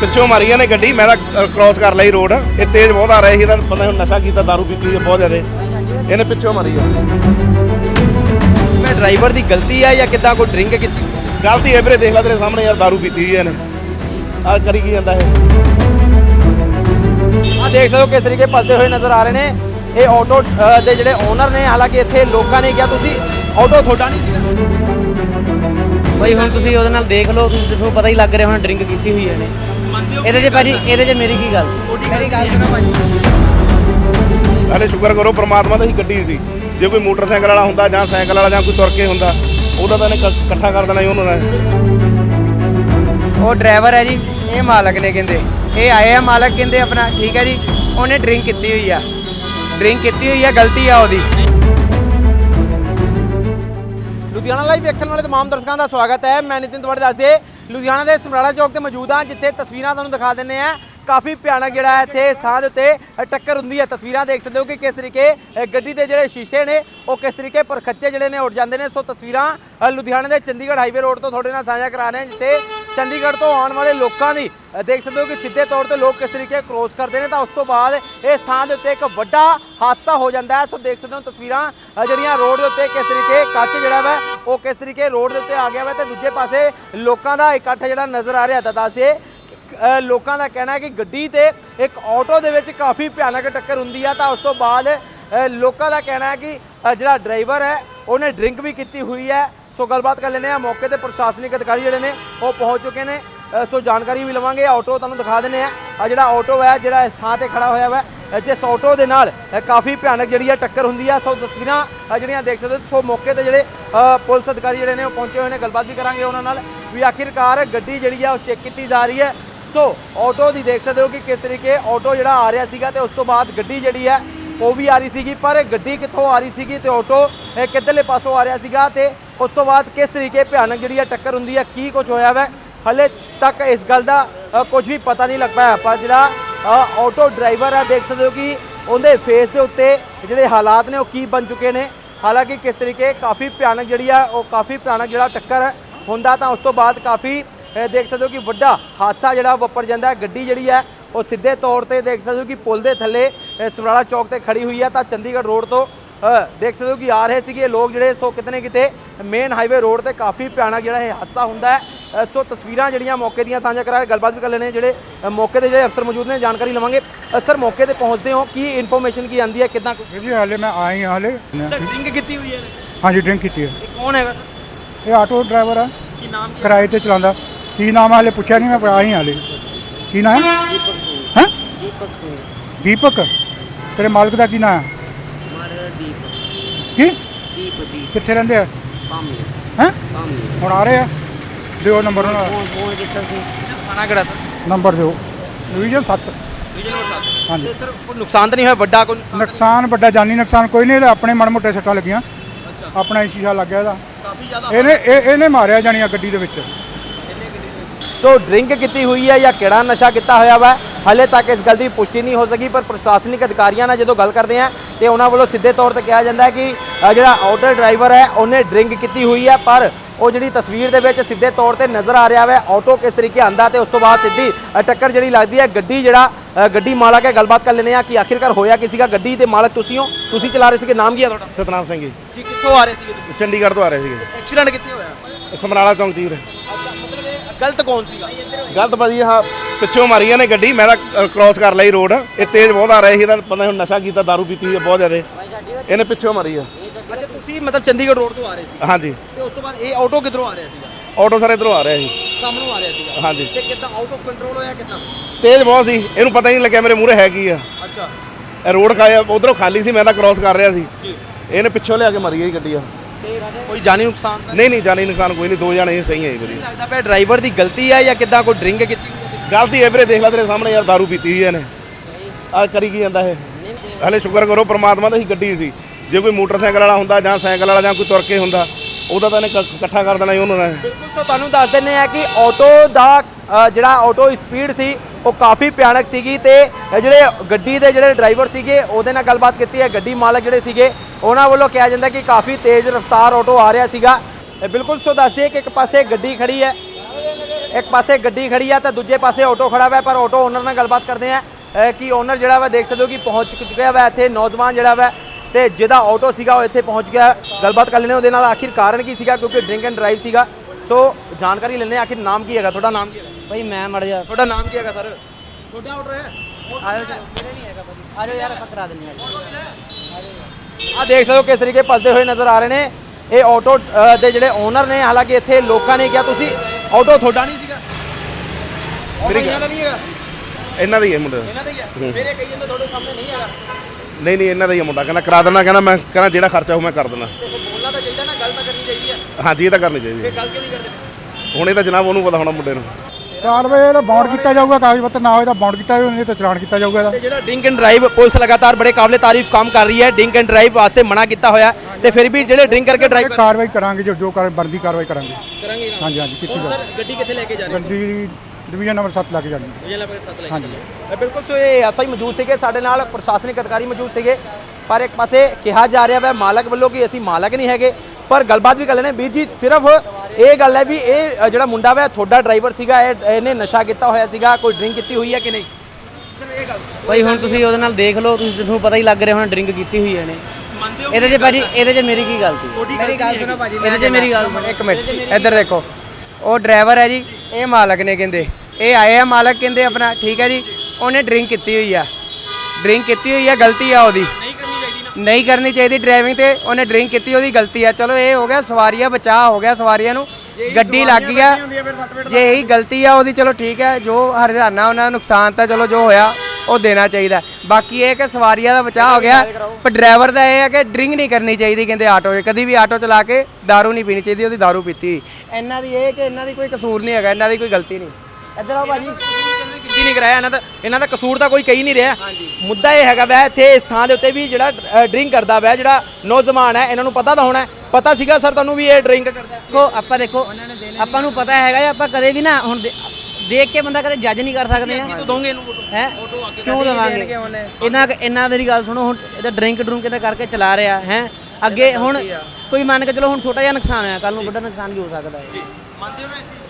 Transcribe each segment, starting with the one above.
ਪਿੱਛੋਂ ਮਾਰੀ ਨੇ ਗੱਡੀ ਮੈਂ ਤਾਂ ਕ੍ਰਾਸ ਕਰ ਲਈ ਰੋਡ ਇਹ ਤੇਜ਼ ਬਹੁਤ ਆ ਰਿਹਾ ਸੀ ਇਹਦਾ ਬੰਦੇ ਨੇ ਨਸ਼ਾ ਕੀਤਾ ਦਾਰੂ ਪੀਤੀ ਹੈ ਬਹੁਤ ਜ਼ਿਆਦਾ। ਇਹਨੇ ਪਿੱਛੋਂ ਮਾਰੀ ਆ। ਮੈਂ ਡਰਾਈਵਰ ਦੀ ਗਲਤੀ ਹੈ ਜਾਂ ਕਿੱਦਾਂ ਕੋਈ ਡਰਿੰਕ ਕੀਤੀ? ਗਲਤੀ ਹੈ ਵੀਰੇ ਦੇਖ ਲੈ ਤੇਰੇ ਸਾਹਮਣੇ ਯਾਰ ਦਾਰੂ ਪੀਤੀ ਹੋਈ ਇਹਨੇ। ਆ ਕਰੀ ਕੀ ਜਾਂਦਾ ਇਹ? ਆ ਦੇਖ ਸਕਦੇ ਹੋ ਕਿਸ ਤਰੀਕੇ ਭੱਜਦੇ ਹੋਏ ਨਜ਼ਰ ਆ ਰਹੇ ਨੇ। ਇਹ ਆਟੋ ਦੇ ਜਿਹੜੇ ਓਨਰ ਨੇ ਹਾਲਾਂਕਿ ਇੱਥੇ ਲੋਕਾਂ ਨੇ ਕਿਹਾ ਤੁਸੀਂ ਆਟੋ ਤੁਹਾਡਾ ਨਹੀਂ ਸੀਗਾ ਬਈ ਹੁਣ ਤੁਸੀਂ ਉਹਦੇ ਨਾਲ ਦੇਖ ਲਓ ਤੁਸੀਂ ਤੁਹਾਨੂੰ ਪਤਾ ਹੀ ਲੱਗ ਰਿਹਾ ਹੁਣ ਡਰਿੰਕ ਕੀਤੀ ਹੋਈ ਹੈ ਨੇ ਇਹਦੇ 'ਚ ਭਾਜੀ ਇਹਦੇ 'ਚ ਮੇਰੀ ਕੀ ਗੱਲ? ਮੇਰੀ ਗੱਲ ਸੁਣੋ ਭਾਈ ਹਲੇ ਸ਼ੁਕਰ ਕਰੋ ਪ੍ਰਮਾਤਮਾ ਦਾ ਹੀ ਗੱਡੀ ਸੀ। ਜੇ ਕੋਈ ਮੋਟਰਸਾਈਕਲ ਵਾਲਾ ਹੁੰਦਾ ਜਾਂ ਸਾਈਕਲ ਵਾਲਾ ਜਾਂ ਕੋਈ ਤੁਰ ਕੇ ਹੁੰਦਾ ਉਹਦਾ ਤਾਂ ਇਹਨੇ ਇਕੱਠਾ ਕਰ ਦੇਣਾ ਸੀ ਉਹਨੂੰ ਨੇ। ਉਹ ਡਰਾਈਵਰ ਹੈ ਜੀ ਇਹ ਮਾਲਕ ਨੇ ਕਹਿੰਦੇ। ਇਹ ਆਏ ਆ ਮਾਲਕ ਕਹਿੰਦੇ ਆਪਣਾ ਠੀਕ ਹੈ ਜੀ ਉਹਨੇ ਡਰਿੰਕ ਕੀਤੀ ਹੋਈ ਆ। ਡਰਿੰਕ ਕੀਤੀ ਹੋਈ ਆ ਗਲਤੀ ਆ ਉਹਦੀ। ਲੁਧਿਆਣਾ ਲਾਈਵ ਵੇਖਣ ਵਾਲੇ ਤਮਾਮ ਦਰਸ਼ਕਾਂ ਦਾ ਸਵਾਗਤ ਹੈ। ਮੈਂ ਨਿਤਿਨ ਤੁਹਾਡੇ ਦੱਸਦੇ, ਲੁਧਿਆਣਾ ਦੇ ਸਮਰਾਲਾ ਚੌਕ ਤੇ ਮੌਜੂਦ ਹਾਂ, ਜਿੱਥੇ ਤਸਵੀਰਾਂ ਤੁਹਾਨੂੰ ਦਿਖਾ ਦਿੰਨੇ ਆ ਕਾਫੀ ਭਿਆਨਕ ਜਿਹੜਾ ਹੈ ਇੱਥੇ ਇਸ ਥਾਂ ਦੇ ਉੱਤੇ ਟੱਕਰ ਹੁੰਦੀ ਹੈ। ਤਸਵੀਰਾਂ ਦੇਖ ਸਕਦੇ ਹੋ ਕਿ ਕਿਸ ਤਰੀਕੇ ਗੱਡੀ ਦੇ ਜਿਹੜੇ ਸ਼ੀਸ਼ੇ ਨੇ ਉਹ ਕਿਸ ਤਰੀਕੇ ਪਰਖੱਚੇ ਜਿਹੜੇ ਨੇ ਉੱਡ ਜਾਂਦੇ ਨੇ। ਸੋ ਤਸਵੀਰਾਂ ਅ, ਲੁਧਿਆਣਾ ਦੇ ਚੰਡੀਗੜ੍ਹ ਹਾਈਵੇ ਰੋਡ ਤੋਂ ਤੁਹਾਡੇ ਨਾਲ ਸਾਂਝਾ ਕਰਾ ਰਹੇ ਹਾਂ ਜਿੱਥੇ ਚੰਡੀਗੜ੍ਹ ਤੋਂ ਆਉਣ ਵਾਲੇ ਲੋਕਾਂ ਦੀ ਦੇਖ ਸਕਦੇ ਹੋ ਕਿ ਸਿੱਧੇ ਤੌਰ ਤੇ ਲੋਕ ਕਿਸ ਤਰੀਕੇ ਕ੍ਰੋਸ ਕਰਦੇ ਨੇ। ਤਾਂ ਉਸ ਤੋਂ ਬਾਅਦ ਇਸ ਥਾਂ ਦੇ ਉੱਤੇ ਇੱਕ ਵੱਡਾ ਹਾਦਸਾ ਹੋ ਜਾਂਦਾ ਹੈ। ਸੋ ਦੇਖ ਸਕਦੇ ਹੋ ਤਸਵੀਰਾਂ ਜਿਹੜੀਆਂ ਰੋਡ ਦੇ ਉੱਤੇ ਕਿਸ ਤਰੀਕੇ ਕੱਚ ਜਿਹੜਾ ਵਾ ਉਹ ਕਿਸ ਤਰੀਕੇ ਰੋਡ ਦੇ ਉੱਤੇ ਆ ਗਿਆ ਵਾ। ਤੇ ਦੂਜੇ ਪਾਸੇ ਲੋਕਾਂ ਦਾ ਇਕੱਠ ਜਿਹੜਾ ਨਜ਼ਰ ਆ ਰਿਹਾ। ਤਾਂ ਦੱਸਦੇ ਅ, ਲੋਕਾਂ ਦਾ ਕਹਿਣਾ ਹੈ ਕਿ ਗੱਡੀ ਤੇ ਇੱਕ ਆਟੋ ਦੇ ਵਿੱਚ ਕਾਫੀ ਭਿਆਨਕ ਟੱਕਰ ਹੁੰਦੀ ਆ, ਤਾਂ ਉਸ ਤੋਂ ਬਾਅਦ ਲੋਕਾਂ ਦਾ ਕਹਿਣਾ ਹੈ ਕਿ ਜਿਹੜਾ ਡਰਾਈਵਰ ਹੈ, ਉਹਨੇ ਡਰਿੰਕ ਵੀ ਕੀਤੀ ਹੋਈ ਹੈ। ਸੋ ਗੱਲਬਾਤ ਕਰ ਲੈਂਦੇ ਆ ਮੌਕੇ ਤੇ ਪ੍ਰਸ਼ਾਸਨਿਕ ਅਧਿਕਾਰੀ ਜਿਹੜੇ ਨੇ, ਉਹ ਪਹੁੰਚ ਚੁੱਕੇ ਨੇ। ਸੋ ਜਾਣਕਾਰੀ ਵੀ ਲਵਾਂਗੇ, ਆਟੋ ਤੁਹਾਨੂੰ ਦਿਖਾ ਦਿੰਦੇ ਆ ਆ ਜਿਹੜਾ ਆਟੋ ਹੈ, ਜਿਹੜਾ ਇਸ ਥਾਂ ਤੇ ਖੜਾ ਹੋਇਆ ਵਾ ਜਿਸ ਆਟੋ ਦੇ ਨਾਲ ਕਾਫੀ ਭਿਆਨਕ ਜਿਹੜੀ ਹੈ ਟੱਕਰ ਹੁੰਦੀ ਆ। ਸੋ ਤਸਵੀਰਾਂ ਜਿਹੜੀਆਂ ਦੇਖ ਸਕਦੇ ਹੋ, ਸੋ ਮੌਕੇ ਤੇ ਜਿਹੜੇ ਪੁਲਿਸ ਅਧਿਕਾਰੀ ਜਿਹੜੇ ਨੇ, ਉਹ ਪਹੁੰਚੇ ਹੋਏ ਨੇ। ਗੱਲਬਾਤ ਵੀ ਕਰਾਂਗੇ ਉਹਨਾਂ ਨਾਲ। ਵੀ ਆਖਿਰਕਾਰ ਗੱਡੀ ਜਿਹੜੀ ਆ, ਉਹ ਚੈੱਕ ਕੀਤੀ ਜਾ ਰਹੀ ਹੈ। ਸੋ ਆਟੋ ਦੀ ਦੇਖ ਸਕਦੇ ਹੋ ਕਿ ਕਿਸ ਤਰੀਕੇ ਆਟੋ ਜਿਹੜਾ ਆ ਰਿਹਾ ਸੀਗਾ ਤੇ ਉਸ ਤੋਂ ਬਾਅਦ ਗੱਡੀ ਜਿਹੜੀ ਹੈ ਉਹ ਵੀ ਆ ਰਹੀ ਸੀਗੀ। ਪਰ ਗੱਡੀ ਕਿੱਥੋਂ ਆ ਰਹੀ ਸੀਗੀ ਤੇ ਆਟੋ ਕਿੱਧਰਲੇ ਪਾਸੋਂ ਆ ਰਿਹਾ ਸੀਗਾ ਤੇ ਉਸ ਤੋਂ ਬਾਅਦ ਕਿਸ ਤਰੀਕੇ ਭਿਆਨਕ ਜਿਹੜੀ ਹੈ ਟੱਕਰ ਹੁੰਦੀ ਹੈ ਕੀ ਕੁਝ ਹੋਇਆ ਵੈ ਹਲੇ ਤੱਕ ਇਸ ਗੱਲ ਦਾ ਅ, ਕੁਝ ਵੀ ਪਤਾ ਨਹੀਂ ਲੱਗ ਪਾਇਆ ਪਰ ਜਿਹੜਾ ਅ, ਆਟੋ ਡਰਾਈਵਰ ਹੈ ਦੇਖ ਸਕਦੇ ਹੋ ਕਿ ਉਹਦੇ ਫੇਸ ਦੇ ਉੱਤੇ ਜਿਹੜੇ ਹਾਲਾਤ ਨੇ ਉਹ ਕੀ ਬਣ ਚੁੱਕੇ ਨੇ। ਹਾਲਾਂਕਿ ਕਿਸ ਤਰੀਕੇ ਕਾਫੀ ਭਿਆਨਕ ਜਿਹੜੀ ਆ ਉਹ ਕਾਫੀ ਭਿਆਨਕ ਜਿਹੜਾ ਟੱਕਰ ਹੁੰਦਾ ਤਾਂ ਉਸ ਤੋਂ ਬਾਅਦ ਕਾਫੀ ਦੇਖ ਸਕਦੇ ਹੋ ਕਿ ਵੱਡਾ ਹਾਦਸਾ ਜਿਹੜਾ ਵਾਪਰ ਜਾਂਦਾ ਹੈ। ਗੱਡੀ ਜਿਹੜੀ ਹੈ ਉਹ ਸਿੱਧੇ ਤੌਰ ਤੇ ਦੇਖ ਸਕਦੇ ਹੋ ਕਿ ਪੁਲ ਦੇ ਥੱਲੇ ਸਮਰਾਲਾ ਚੌਕ ਤੇ ਖੜੀ ਹੋਈ ਹੈ। ਤਾਂ ਚੰਡੀਗੜ੍ਹ ਰੋਡ ਤੋਂ ਦੇਖ ਸਕਦੇ ਹੋ ਕਿ ਆ ਰਹੇ ਸੀਗੇ ਲੋਕ ਜਿਹੜੇ ਸੋ ਕਿਤੇ ਨਾ ਕਿਤੇ ਮੇਨ ਹਾਈਵੇ ਰੋਡ ਤੇ ਕਾਫੀ ਭਿਆਨਕ ਜਿਹੜਾ ਇਹ ਹਾਦਸਾ ਹੁੰਦਾ ਹੈ। ਸੋ ਤਸਵੀਰਾਂ ਜਿਹੜੀਆਂ ਮੌਕੇ ਦੀਆਂ ਸਾਂਝਾ ਕਰਾ ਕੇ ਗੱਲਬਾਤ ਵੀ ਕਰ ਲੈਣੇ ਜਿਹੜੇ ਮੌਕੇ ਦੇ ਜਿਹੜੇ ਅਫਸਰ ਮੌਜੂਦ ਨੇ ਜਾਣਕਾਰੀ ਲਵਾਂਗੇ। ਸਰ ਮੌਕੇ ਤੇ ਪਹੁੰਚਦੇ ਹੋ ਕੀ ਇਨਫੋਰਮੇਸ਼ਨ ਕੀ ਆਂਦੀ ਹੈ ਕਿਦਾਂ ਜੀ ਹਾਲੇ ਮੈਂ ਆਈ ਹਾਂ ਹਾਲੇ। ਸਰ ਡਰਿੰਕ ਕੀਤੀ ਹੋਈ ਹੈ? ਹਾਂਜੀ ਡਰਿੰਕ ਕੀਤੀ ਹੈ। ਇਹ ਕੌਣ ਹੈਗਾ ਸਰ? ਇਹ ਆਟੋ ਡਰਾਈਵਰ ਆ। ਕੀ ਨਾਮ ਕਿਰਾਏ ਤੇ ਚਲਾਉਂਦਾ। ਕੀ ਨਾਮ ਆ ਹਾਲੇ? ਪੁੱਛਿਆ ਨਹੀਂ ਮੈਂ ਆਈ ਹਾਂ ਹਾਲੇ। ਕੀ ਨਾਮ ਹੈ? ਹੈ ਦੀਪਕ ਸਿੰਘ ਦੀਪਕ? ਤੇਰੇ ਮਾਲਕ ਦਾ ਕੀ ਨਾਮ ਹੈ ਮਾਰੇ ਦੀਪ ਕੀ? ਦੀਪ ਦੀਪ ਕਿੱਥੇ ਰਹਿੰਦੇ ਆ? ਪਾਮੀ ਹੈ? ਪਾਮੀ ਹੁਣ ਆ ਰਹੇ ਆ? ਦਿਓ ਨੰਬਰ ਉਹਨਾਂ ਦਾ। ਫੋਨ ਫੋਨ ਕੀਤਾ ਸੀ। ਸਰ ਖਾਣਾ ਕਿਹੜਾ ਸਰ? ਨੰਬਰ ਦਿਓ। ਡਿਵੀਜ਼ਨ 7 ਵਿਜਨ ਨੰਬਰ 7 ਹਾਂਜੀ। ਤੇ ਸਰ ਕੋਈ ਨੁਕਸਾਨ ਤਾਂ ਨਹੀਂ ਹੋਇਆ? ਵੱਡਾ ਕੋਈ ਨੁਕਸਾਨ? ਵੱਡਾ ਜਾਨੀ ਨੁਕਸਾਨ ਕੋਈ ਨਹੀਂ ਇਹਦੇ ਆਪਣੇ ਮਨ ਮੋਟੇ ਸੱਟਾਂ ਲੱਗੀਆਂ। ਅੱਛਾ। ਆਪਣਾ ਹੀ ਸ਼ੀਸ਼ਾ ਲੱਗ ਗਿਆ ਇਹਦਾ। ਕਾਫੀ ਜ਼ਿਆਦਾ ਇਹਨੇ ਇਹ- ਇਹਨੇ ਮਾਰਿਆ ਜਾਣੀਆਂ ਗੱਡੀ ਦੇ ਵਿੱਚ। ਸੋ ਡਰਿੰਕ ਕੀਤੀ ਹੋਈ ਹੈ ਜਾਂ ਕਿਹੜਾ ਨਸ਼ਾ ਕੀਤਾ ਹੋਇਆ ਵਾ ਹਲੇ ਤੱਕ ਇਸ ਗੱਲ ਦੀ ਪੁਸ਼ਟੀ ਨਹੀਂ ਹੋ ਸਕੀ ਪਰ ਪ੍ਰਸ਼ਾਸਨਿਕ ਅਧਿਕਾਰੀਆਂ ਨਾਲ ਜਦੋਂ ਗੱਲ ਕਰਦੇ ਆ ਤੇ ਉਹਨਾਂ ਵੱਲੋਂ ਸਿੱਧੇ ਤੌਰ ਤੇ ਕਿਹਾ ਜਾਂਦਾ ਹੈ ਕਿ ਜਿਹੜਾ ਆਟੋ ਡਰਾਈਵਰ ਹੈ ਉਹਨੇ ਡਰਿੰਕ ਕੀਤੀ ਹੋਈ ਹੈ ਪਰ ਉਹ ਜਿਹੜੀ ਤਸਵੀਰ ਦੇ ਵਿੱਚ ਸਿੱਧੇ ਤੌਰ ਤੇ ਨਜ਼ਰ ਆ ਰਿਹਾ ਵਾ ਆਟੋ ਕਿਸ ਤਰੀਕੇ ਆਂਦਾ ਤੇ ਉਸ ਤੋਂ ਬਾਅਦ ਸਿੱਧੀ ਟੱਕਰ ਜਿਹੜੀ ਲੱਗਦੀ ਹੈ ਗੱਡੀ ਜਿਹੜਾ ਗੱਡੀ ਮਾਲਕ ਹੈ ਗੱਲਬਾਤ ਕਰ ਲੈਂਦੇ ਆ ਕਿ ਆਖਿਰਕਾਰ ਹੋਇਆ ਕੀ ਸੀਗਾ ਗੱਡੀ ਦੇ ਮਾਲਕ ਤੁਸੀਂ ਹੋ ਤੁਸੀਂ ਚਲਾ ਰਹੇ ਸੀਗੇ ਨਾਮ ਕੀ ਹੈ ਤੁਹਾਡਾ? ਸਤਨਾਮ ਸਿੰਘ ਜੀ। ਜੀ ਕਿੱਥੋਂ ਆ ਰਹੇ ਸੀਗੇ ਚੰਡੀਗੜ੍ਹ ਤੋਂ ਆ ਰਹੇ ਸੀਗੇ। ਐਕਸੀਡੈਂਟ ਕਿੱਥੇ ਹੋਇਆ? ਸਮਰਾਲਾ ਚੌਂਕ ਜੀ ਇਹ ਗਲਤ ਕੌਣ ਸੀਗਾ? ਗਲਤ ਭਾਜੀ ਹਾਂ ਪਿੱਛੋਂ ਮਾਰੀ ਨੇ ਗੱਡੀ ਮੈਂ ਤਾਂ ਕ੍ਰਾਸ ਕਰ ਲਈ ਰੋਡ ਇਹ ਤੇਜ਼ ਬਹੁਤ ਆ ਰਿਹਾ ਸੀ ਇਹਦਾ ਬੰਦੇ ਨੇ ਨਸ਼ਾ ਕੀਤਾ ਦਾਰੂ ਪੀਤੀ ਹੈ ਬਹੁਤ ਜ਼ਿਆਦਾ। ਇਹਨੇ ਪਿੱਛੋਂ ਮਾਰੀ ਆ। ਅੱਛਾ ਤੁਸੀਂ ਮਤਲਬ ਚੰਡੀਗੜ੍ਹ ਰੋਡ ਤੋਂ ਆ ਰਹੇ ਸੀ? ਹਾਂਜੀ। ਤੇ ਉਸ ਤੋਂ ਬਾਅਦ ਇਹ ਆਟੋ ਕਿੱਧਰੋਂ ਆ ਰਿਹਾ ਸੀਗਾ? ਆਟੋ ਸਾਰੇ ਇਧਰੋਂ ਆ ਰਿਹਾ ਸੀ। ਸਾਹਮਣੋਂ ਆ ਰਿਹਾ ਸੀਗਾ? ਹਾਂਜੀ। ਤੇ ਕਿੱਦਾਂ ਆਊਟ ਆਫ ਕੰਟਰੋਲ ਹੋਇਆ ਕਿੱਦਾਂ? ਤੇਜ਼ ਬਹੁਤ ਸੀ ਇਹਨੂੰ ਪਤਾ ਹੀ ਨਹੀਂ ਲੱਗਿਆ ਮੇਰੇ ਮੂਹਰੇ ਹੈ ਕੀ ਆ। ਅੱਛਾ। ਇਹ ਰੋਡ ਖਾਇਆ ਉਧਰੋਂ ਖਾਲੀ ਸੀ ਮੈਂ ਤਾਂ ਕ੍ਰਾਸ ਕਰ ਰਿਹਾ ਸੀ। ਜੀ। ਇਹਨੇ ਪਿੱਛੋਂ ਲਿਆ ਕੇ ਮਾਰੀ ਹੈ ਗੱਡੀ ਆ। ਕੋਈ ਜਾਨੀ ਨੁਕਸਾਨ ਤਾਂ ਨਹੀਂ ਨਹੀਂ ਜਾਨੀ ਨੁਕਸਾਨ ਕੋਈ ਨਹੀਂ ਦੋ ਜਣੇ ਸਹੀ ਹੈ ਜੀ ਨਹੀਂ ਲੱਗਦਾ ਪਿਆ ਡਰਾਈਵਰ ਦੀ ਗਲਤੀ ਹੈ ਜਾਂ ਕਿੱਦਾਂ ਕੋਈ ਡਰਿੰਕ ਕੀਤੀ ਹੈ? ਗਲਤੀ ਹੈ ਵੀਰੇ ਦੇਖ ਲੈ ਤੇਰੇ ਸਾਹਮਣੇ ਯਾਰ ਦਾਰੂ ਪੀਤੀ ਹੋਈ ਇਹਨੇ। ਆ ਕਰੀ ਕੀ ਜਾਂਦਾ ਇਹ? ਹਲੇ ਸ਼ੁਕਰ ਕਰੋ ਪ੍ਰਮਾਤਮਾ ਦਾ ਹੀ ਗੱਡੀ ਸੀ। ਜੇ ਕੋਈ ਮੋਟਰਸਾਈਕਲ ਵਾਲਾ ਹੁੰਦਾ ਜਾਂ ਸਾਈਕਲ ਵਾਲਾ ਜਾਂ ਕੋਈ ਤੁਰ ਕੇ ਹੁੰਦਾ ਉਹਦਾ ਤਾਂ ਇਹਨੇ ਕ- ਇਕੱਠਾ ਕਰ ਦੇਣਾ ਸੀ ਉਹਨੂੰ ਨੇ। ਬਿਲਕੁਲ ਸੋ ਤੁਹਾਨੂੰ ਦੱਸ ਦਿੰਨੇ ਆ ਕਿ ਆਟੋ ਦਾ ਅ, ਜਿਹੜਾ ਆਟੋ ਸਪੀਡ ਸੀ ਉਹ ਕਾਫੀ ਭਿਆਨਕ ਸੀਗੀ ਤੇ ਜਿਹੜੇ ਗੱਡੀ ਦੇ ਜਿਹੜੇ ਡਰਾਈਵਰ ਸੀਗੇ, ਉਹਦੇ ਨਾਲ ਗੱਲਬਾਤ ਕੀਤੀ ਹੈ। ਗੱਡੀ ਮਾਲਕ ਜਿਹੜੇ ਸੀਗੇ, ਉਹਨਾਂ ਵੱਲੋਂ ਕਿਹਾ ਜਾਂਦਾ ਕਿ ਕਾਫੀ ਤੇਜ਼ ਰਫ਼ਤਾਰ ਆਟੋ ਆ ਰਿਹਾ ਸੀਗਾ। ਬਿਲਕੁਲ ਸੋ ਦੱਸਦੇ ਕਿ ਇੱਕ ਪਾਸੇ ਗੱਡੀ ਖੜੀ ਹੈ, ਇੱਕ ਪਾਸੇ ਗੱਡੀ ਖੜੀ ਆ ਤਾਂ ਦੂਜੇ ਪਾਸੇ ਆਟੋ ਖੜਾ ਵਾ, ਪਰ ਆਟੋ ਓਨਰ ਨਾਲ ਗੱਲਬਾਤ ਕਰਦੇ ਆ। ਕਿ ਓਨਰ ਜਿਹੜਾ ਵਾ ਦੇਖ ਸਕਦੇ ਹੋ ਕਿ ਪਹੁੰਚ ਚੁੱਕਿਆ ਵਾ, ਇੱਥੇ ਨੌਜਵਾਨ ਜਿਹੜਾ ਵਾ ਤੇ ਜਿਹਦਾ ਆਟੋ ਸੀਗਾ ਉਹ ਇੱਥੇ ਪਹੁੰਚ ਗਿਆ। ਗੱਲਬਾਤ ਕਰ ਲੈਣੇ ਉਹਦੇ ਨਾਲ ਆਖਿਰ ਕਾਰਨ ਕੀ ਸੀਗਾ, ਕਿਉਂਕਿ ਡਰਿੰਕ ਐਂਡ ਡਰਾਈਵ ਸੀਗਾ। ਸੋ ਜਾਣਕਾਰੀ ਲੈਣੇ ਆਖਿਰ ਨਾਮ ਕੀ ਹੈਗਾ? ਤੁਹਾਡਾ ਨਾਮ ਕੀ ਹੈ ਭਾਈ ਮੈਂ ਮੜ ਜਾ। ਤੁਹਾਡਾ ਨਾਮ ਕੀ ਹੈਗਾ ਸਰ? ਤੁਹਾਡਾ ਆਟੋ ਹੈ। ਆਜੋ ਮੇਰੇ ਨਹੀਂ ਹੈਗਾ ਭਾਜੀ। ਆਜੋ ਯਾਰ ਆਪਾਂ ਕਰਾ ਦਿੰਦੇ ਹਾਂ ਆ ਦੇਖ ਸਕਦੇ ਹੋ ਕਿਸ ਤਰੀਕੇ ਭੱਜਦੇ ਹੋਏ ਨਜ਼ਰ ਆ ਰਹੇ ਨੇ। ਇਹ ਆਟੋ ਦੇ ਜਿਹੜੇ ਓਨਰ ਨੇ ਹਾਲਾਂਕਿ ਇੱਥੇ ਲੋਕਾਂ ਨੇ ਕਿਹਾ ਤੁਸੀਂ ਆਟੋ ਤੁਹਾਡਾ ਨਹੀਂ ਸੀਗਾ। ਮੇਰੇ ਇਹਨਾਂ ਦਾ ਨਹੀਂ ਹੈਗਾ। ਇਹਨਾਂ ਦਾ ਹੀ ਹੈ ਮੁੰਡਾ। ਇਹਨਾਂ ਦਾ ਹੀ ਹੈ। ਕਹੀ ਜਾਂਦੇ ਤੁਹਾਡੇ ਸਾਹਮਣੇ ਨਹੀਂ ਹੈਗਾ। ਨਹੀਂ ਨਹੀਂ ਇਹਨਾਂ ਦਾ ਹੀ ਹੈ ਮੁੰਡਾ। ਕਹਿੰਦਾ ਕਰਾ ਦੇਣਾ ਕਹਿੰਦਾ ਮੈਂ ਕਹਿੰਦਾ ਜਿਹੜਾ ਖਰਚਾ ਉਹ ਮੈਂ ਕਰ ਦੇਣਾ ਬੋਲਣਾ ਤਾਂ ਚਾਹੀਦਾ ਨਾ ਗੱਲ ਤਾਂ ਕਰਨੀ ਚਾਹੀਦੀ ਹੈ। ਹਾਂਜੀ ਇਹ ਤਾਂ ਕਰਨੀ ਚਾਹੀਦੀ ਹੈ। ਇਹ ਗੱਲ ਕਿਉਂ ਨਹੀਂ ਕਰਦੇ? ਹੁਣ ਇਹ ਤਾਂ ਜਨਾਬ ਉਹਨੂੰ ਪਤਾ ਹੋਣਾ ਮੁੰਡੇ ਨੂੰ। ਕਾਰਵਾਈ ਇਹਦਾ ਬੌਂਡ ਕੀਤਾ ਜਾਊਗਾ ਕਾਗਜ਼ ਪੱਤਰ ਨਾ ਹੋਏ ਤਾਂ ਬੌਂਡ ਕੀਤਾ ਜਾਊਗਾ ਨਹੀਂ ਤਾਂ ਚਲਾਨ ਕੀਤਾ ਜਾਊਗਾ ਇਹਦਾ। ਤੇ ਜਿਹੜਾ ਡਰਿੰਕ ਐਂਡ ਡਰਾਈਵ ਪੁਲਿਸ ਲਗਾਤਾਰ ਬੜੇ ਕਾਬਲੇ ਤਾਰੀਫ ਕੰਮ ਕਰ ਰਹੀ ਹੈ ਡਰਿੰਕ ਐਂਡ ਡਰਾਈਵ ਵਾਸਤੇ ਮਨਾ ਕੀਤਾ ਹੋਇਆ ਤੇ ਫਿਰ ਵੀ ਜਿਹੜੇ ਡਰਿੰਕ ਕਰਕੇ ਡਰਾਈਵ ਕਾਰਵਾਈ ਕਰਾਂਗੇ ਜੋ ਜੋ ਕਰ ਬਣਦੀ ਕਾਰਵਾਈ ਕਰਾਂਗੇ। ਕਰਾਂਗੇ ਹਾਂਜੀ ਹਾਂਜੀ ਕੀਤੀ ਜਾਊ ਗੱਡੀ ਕਿੱਥੇ ਲੈ ਕੇ ਜਾ ਰਹੇ ਗੱਡੀ ਡਿਵੀਜ਼ਨ ਨੰਬਰ 7 ਲੱਗ ਜਾਣੀ। ਵਿਜੇ ਲਾਪੇ ਸੱਤ ਲੈ ਹਾਂਜੀ। ਇਹ ਬਿਲਕੁਲ ਸੋ ਇਹ ਐਸਆਈ ਮੌਜੂਦ ਸੀਗੇ ਸਾਡੇ ਨਾਲ ਪ੍ਰਸ਼ਾਸਨਿਕ ਅਧਿਕਾਰੀ ਮੌਜੂਦ ਸੀਗੇ। ਪਰ ਇੱਕ ਪਾਸੇ ਕਿਹਾ ਜਾ ਰਿਹਾ ਹੈ ਮਾਲਕ ਵੱਲੋਂ ਕਿ ਅਸੀਂ ਮਾਲਕ ਨਹੀਂ ਹੈਗੇ ਪਰ ਗੱਲਬਾਤ ਵੀ ਕਰ ਲੈਣੇ ਵੀਰ ਜੀ ਸਿਰਫ ਇਹ ਗੱਲ ਹੈ ਵੀ ਇਹ ਜਿਹੜਾ ਮੁੰਡਾ ਵਾ ਤੁਹਾਡਾ ਡਰਾਈਵਰ ਸੀਗਾ ਇਹ ਇਹਨੇ ਨਸ਼ਾ ਕੀਤਾ ਹੋਇਆ ਸੀਗਾ ਕੋਈ ਡਰਿੰਕ ਕੀਤੀ ਹੋਈ ਹੈ ਕਿ ਨਹੀਂ? ਸਿਰਫ ਇਹ ਗੱਲ ਭਾਈ ਹੁਣ ਤੁਸੀਂ ਉਹਦੇ ਨਾਲ ਦੇਖ ਲਓ ਤੁਸੀਂ ਤੁਹਾਨੂੰ ਪਤਾ ਹੀ ਲੱਗ ਰਿਹਾ ਹੁਣ ਡਰਿੰਕ ਕੀਤੀ ਹੋਈ ਹੈ ਨੇ ਮੰਨਦੇ ਹੋ ਇਹਦੇ 'ਚ ਭਾਜੀ ਇਹਦੇ 'ਚ ਮੇਰੀ ਕੀ ਗਲਤੀ ਤੁਹਾਡੀ ਮੇਰੀ ਗੱਲ ਸੁਣੋ ਭਾਜੀ ਇਹਦੇ 'ਚ ਮੇਰੀ ਗੱਲ ਸੁਣੋ। ਇੱਕ ਮਿੰਟ ਇੱਧਰ ਦੇਖੋ। ਉਹ ਡਰਾਈਵਰ ਹੈ ਜੀ ਇਹ ਮਾਲਕ ਨੇ ਕਹਿੰਦੇ। ਇਹ ਆਏ ਆ ਮਾਲਕ ਕਹਿੰਦੇ ਆਪਣਾ ਠੀਕ ਹੈ ਜੀ ਉਹਨੇ ਡਰਿੰਕ ਕੀਤੀ ਹੋਈ ਆ। ਡਰਿੰਕ ਕੀਤੀ ਹੋਈ ਆ ਗਲਤੀ ਆ ਉਹਦੀ। ਨਹੀਂ ਕਰਨੀ ਚਾਹੀਦੀ ਨਾ ਨਹੀਂ ਕਰਨੀ ਚਾਹੀਦੀ ਡਰਾਈਵਿੰਗ ਤੇ ਉਹਨੇ ਡਰਿੰਕ ਕੀਤੀ ਉਹਦੀ ਗਲਤੀ ਆ ਚਲੋ ਇਹ ਹੋ ਗਿਆ ਸਵਾਰੀਆਂ ਬਚਾਅ ਹੋ ਗਿਆ ਸਵਾਰੀਆਂ ਨੂੰ ਗੱਡੀ ਲੱਗ ਗਈ ਆ ਜੇ ਇਹੀ ਗਲਤੀ ਆ ਉਹਦੀ ਚਲੋ ਠੀਕ ਹੈ ਜੋ ਹਰਜਾਨਾ ਉਹਨਾਂ ਦਾ ਨੁਕਸਾਨ ਤਾਂ ਚਲੋ ਜੋ ਹੋਇਆ ਉਹ ਦੇਣਾ ਚਾਹੀਦਾ ਬਾਕੀ ਇਹ ਕਿ ਸਵਾਰੀਆਂ ਦਾ ਬਚਾਅ ਹੋ ਗਿਆ ਪਰ ਡਰਾਈਵਰ ਦਾ ਇਹ ਹੈ ਕਿ ਡਰਿੰਕ ਨਹੀਂ ਕਰਨੀ ਚਾਹੀਦੀ ਕਹਿੰਦੇ ਆਟੋ 'ਚ ਕਦੀ ਵੀ ਆਟੋ ਚਲਾ ਕੇ दारू ਨਹੀਂ ਪੀਣੀ ਚਾਹੀਦੀ ਉਹਦੀ दारू ਪੀਤੀ ਹੋਈ ਇਹਨਾਂ ਦੀ ਇਹ ਕਿ ਇਹਨਾਂ ਦੀ ਕੋਈ ਕਸੂਰ ਨਹੀਂ ਹੈਗਾ ਇਹਨਾਂ ਦੀ ਕੋਈ ਗਲਤੀ ਨਹੀਂ ਇੱਧਰ ਆਓ ਭਾਜੀ ਗਿਣਤੀ ਨਹੀਂ ਕਰਾਇਆ ਇਹਨਾਂ ਦਾ ਇਹਨਾਂ ਦਾ ਕਸੂਰ ਤਾਂ ਕੋਈ ਕਹੀ ਨਹੀਂ ਰਿਹਾ। ਮੁੱਦਾ ਇਹ ਹੈਗਾ ਵੈ ਇੱਥੇ ਇਸ ਥਾਂ ਦੇ ਉੱਤੇ ਵੀ ਜਿਹੜਾ ਡਰਿੰਕ ਕਰਦਾ ਵੈ ਜਿਹੜਾ ਨੌਜਵਾਨ ਹੈ ਇਹਨਾਂ ਨੂੰ ਪਤਾ ਤਾਂ ਹੋਣਾ ਹੈ। ਪਤਾ ਸੀਗਾ ਸਰ ਤੁਹਾਨੂੰ ਵੀ ਇਹ ਡਰਿੰਕ ਕਰਦਾ? ਦੇਖੋ ਆਪਾਂ ਦੇਖੋ ਆਪਾਂ ਨੂੰ ਪਤਾ ਹੈਗਾ ਜੀ, ਆਪਾਂ ਕਦੇ ਵੀ ਨਾ ਹੁਣ ਦੇਖ ਕੇ ਬੰਦਾ ਕਦੇ ਜੱਜ ਨਹੀਂ ਕਰ ਸਕਦੇ ਆ ਤੂੰ ਦੋਗੇ ਇਹਨੂੰ ਵੋਟ ਹੈ? ਕਿਉਂ ਦਵਾਂਗੇ? ਇਹਨਾਂ ਇਹਨਾਂ ਮੇਰੀ ਗੱਲ ਸੁਣੋ ਹੁਣ ਇਹਦਾ ਡਰਿੰਕ ਡਰੂੰਕ ਇਹਦਾ ਕਰਕੇ ਚਲਾ ਰਿਹਾ ਹੈ? ਅੱਗੇ ਹੁਣ ਕੋਈ ਮੰਨ ਕੇ ਚਲੋ ਹੁਣ ਛੋਟਾ ਜਿਹਾ ਨੁਕਸਾਨ ਹੋਇਆ ਕੱਲ ਨੂੰ ਵੱਡਾ ਨੁਕਸਾਨ ਵੀ ਹੋ ਸਕਦਾ ਹੈ। ਮੰਨਦੇ ਹੋ ਨਾ ਇਸ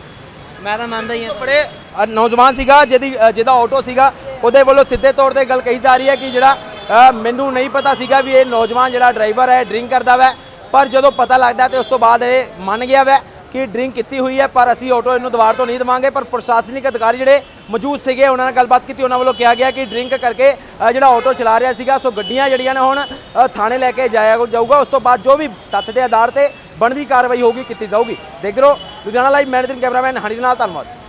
ਮੈਂ ਤਾਂ ਮੰਨਦਾ ਹੀ ਹਾਂ। ਬੜੇ ਅ, ਨੌਜਵਾਨ ਸੀਗਾ ਜਿਹਦੀ ਅ, ਜਿਹਦਾ ਆਟੋ ਸੀਗਾ ਉਹਦੇ ਵੱਲੋਂ ਸਿੱਧੇ ਤੌਰ ਤੇ ਗੱਲ ਕਹੀ ਜਾ ਰਹੀ ਹੈ ਕਿ ਜਿਹੜਾ ਅ, ਮੈਨੂੰ ਨਹੀਂ ਪਤਾ ਸੀਗਾ ਵੀ ਇਹ ਨੌਜਵਾਨ ਜਿਹੜਾ ਡਰਾਈਵਰ ਹੈ ਡਰਿੰਕ ਕਰਦਾ ਵੈ ਪਰ ਜਦੋਂ ਪਤਾ ਲੱਗਦਾ ਤੇ ਉਸ ਤੋਂ ਬਾਅਦ ਇਹ ਮੰਨ ਗਿਆ ਵੈ ਕਿ ਡਰਿੰਕ ਕੀਤੀ ਹੋਈ ਹੈ, ਪਰ ਅਸੀਂ ਆਟੋ ਇਹਨੂੰ ਦੁਬਾਰ ਤੋਂ ਨਹੀਂ ਦਵਾਂਗੇ, ਪਰ ਪ੍ਰਸ਼ਾਸਨਿਕ ਅਧਿਕਾਰੀ ਜਿਹੜੇ ਮੌਜੂਦ ਸੀਗੇ, ਉਹਨਾਂ ਨਾਲ ਗੱਲਬਾਤ ਕੀਤੀ, ਉਹਨਾਂ ਵੱਲੋਂ ਕਿਹਾ ਗਿਆ ਕਿ ਡਰਿੰਕ ਕਰਕੇ ਜਿਹੜਾ ਆਟੋ ਚਲਾ ਰਿਹਾ ਸੀਗਾ, ਸੋ ਗੱਡੀਆਂ ਜਿਹੜੀਆਂ ਨੇ ਹੁਣ ਥਾਣੇ ਲੈ ਕੇ ਜਾਇਆ ਜਾਊਗਾ। ਉਸ ਤੋਂ ਬਾਅਦ ਜੋ ਵੀ ਤੱਥ ਦੇ ਆਧਾਰ ਤੇ ਬਣਦੀ ਕਾਰਵਾਈ ਹੋਊਗੀ, ਕੀਤੀ ਜਾਊਗੀ। ਦੇਖ ਰਹੋ, Ludhiana live managing cameraman, Honey ਨਾਲ ਧੰਨਵਾਦ।